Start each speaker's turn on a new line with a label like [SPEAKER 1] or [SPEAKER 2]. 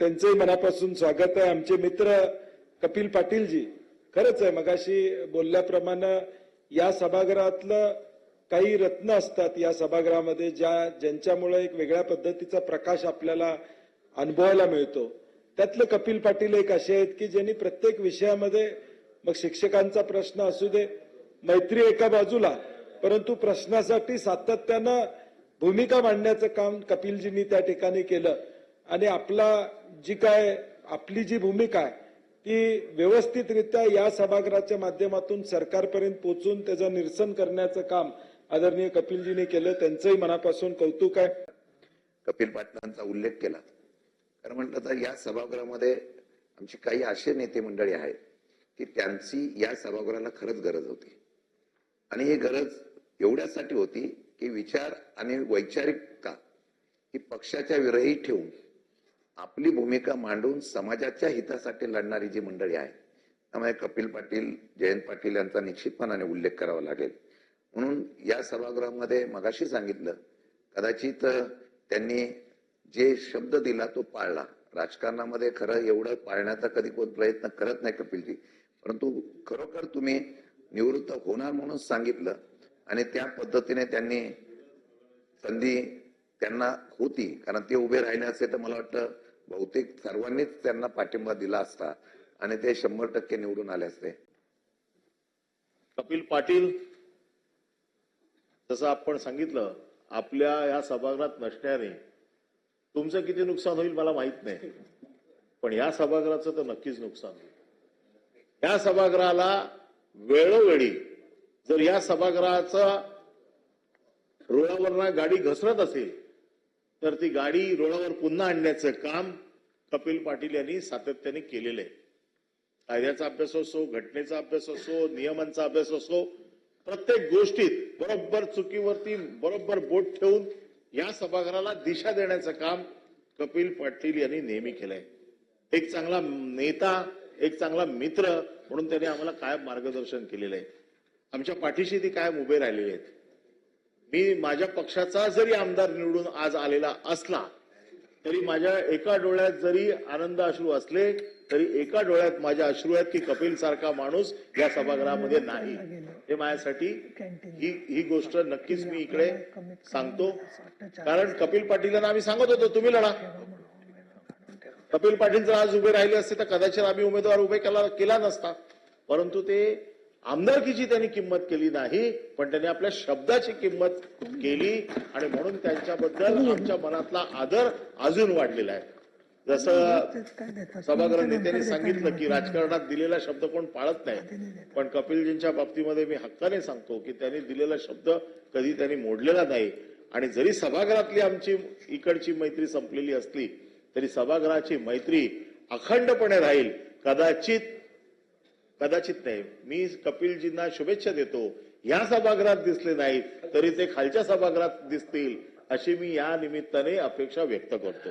[SPEAKER 1] त्यांचंही मनापासून स्वागत आहे. आमचे मित्र कपिल पाटीलजी खरंच आहे मगाशी बोलल्याप्रमाणे या सभागृहातलं काही रत्न असतात या सभागृहामध्ये ज्या ज्यांच्यामुळे एक वेगळ्या पद्धतीचा प्रकाश आपल्याला अनुभवायला मिळतो. त्यातले कपिल पाटील एक असे आहेत की ज्यांनी प्रत्येक विषयामध्ये मग शिक्षकांचा प्रश्न असू दे मैत्री एका बाजूला परंतु प्रश्नासाठी सातत्यानं भूमिका मांडण्याचं काम कपिलजींनी त्या ठिकाणी केलं. आणि आपला जी काय आपली जी भूमिका आहे ती व्यवस्थितरित्या या सभागृहाच्या माध्यमातून सरकारपर्यंत पोहोचून त्याचं निरसन करण्याचं काम आदरणीय कपिलजीने केलं त्यांचंही मनापासून कौतुक आहे.
[SPEAKER 2] कपिल पाटलांचा उल्लेख केला. कारण म्हटलं तर या सभागृहामध्ये आमची काही असे नेते मंडळी आहेत की त्यांची या सभागृहाला खरंच गरज होती. आणि ही गरज एवढ्यासाठी होती की विचार आणि वैचारिकता ही पक्षाच्या विरही ठेवून आपली भूमिका मांडून समाजाच्या हितासाठी लढणारी जी मंडळी आहे त्यामुळे कपिल पाटील जयंत पाटील यांचा निश्चितपणाने उल्लेख करावा लागेल. म्हणून या सभागृहामध्ये मगाशी सांगितलं कदाचित त्यांनी जे शब्द दिला तो पाळला. राजकारणामध्ये खरं एवढं पाळण्याचा कधी कोण प्रयत्न करत नाही कपिलजी. परंतु खरोखर तुम्ही निवृत्त होणार म्हणून सांगितलं आणि त्या पद्धतीने त्यांनी संधी त्यांना होती. कारण ते उभे राहिले असते तर मला वाटतं बहुतेक सर्वांनीच त्यांना पाठिंबा दिला असता आणि ते शंभर टक्के निवडून आले असते.
[SPEAKER 3] कपिल पाटील जसं आपण सांगितलं आपल्या या सभागृहात नसण्याने तुमचं किती नुकसान होईल मला माहीत नाही. पण या सभागृहाचं तर नक्कीच नुकसान होईल. या सभागृहाला वेळोवेळी जर या सभागृहाचा रुळावर गाडी घसरत असेल तर ती गाडी रुळावर पुन्हा आणण्याचं काम कपिल पाटील यांनी सातत्याने केलेलं आहे. कायद्याचा अभ्यास असो घटनेचा अभ्यास असो नियमांचा अभ्यास असो प्रत्येक गोष्टीत बरोबर चुकीवरती बरोबर बोट ठेवून या सभागृहाला दिशा देण्याचं काम कपिल पाटील यांनी नेहमी केलंय. एक चांगला नेता एक चांगला मित्र म्हणून त्यांनी आम्हाला कायम मार्गदर्शन केलेलं आहे. आमच्या पाठीशी ती कायम उभे राहिलेले आहेत. मी माझ्या पक्षाचा जरी आमदार निवडून आज आलेला असला तरी माझ्या एका डोळ्यात जरी आनंद अश्रू असले तरी एका डोळ्यात माझ्या अश्रू आहेत की कपिल सारखा माणूस या सभागृहामध्ये नाही. हे माझ्यासाठी ही ही गोष्ट नक्कीच मी इकडे सांगतो. कारण कपिल पाटीलांना आम्ही सांगत होतो तुम्ही लढा. कपिल पाटील जर आज उभे राहिले असते तर कदाचित आम्ही उमेदवार उभे केला केला नसता. परंतु ते आमदारकीची त्यांनी किंमत केली नाही पण त्यांनी आपल्या शब्दाची किंमत केली आणि म्हणून त्यांच्याबद्दल आमच्या मनातला आदर अजून वाढलेला आहे. जसं सभागृह नेत्यांनी सांगितलं की राजकारणात दिलेला शब्द कोण पाळत नाही. पण कपिलजींच्या बाबतीमध्ये मी हक्काने सांगतो की त्यांनी दिलेला शब्द कधी त्यांनी मोडलेला नाही. आणि जरी सभागृहातली आमची इकडची मैत्री संपलेली असली तरी सभागृहाची मैत्री अखंडपणे राहील. कदाचित कदाचित नाही. मी कपिलजींना शुभेच्छा देतो. या सभागृहात दिसले नाहीत तरी ते खालच्या सभागृहात दिसतील अशी मी या निमित्ताने अपेक्षा व्यक्त करतो.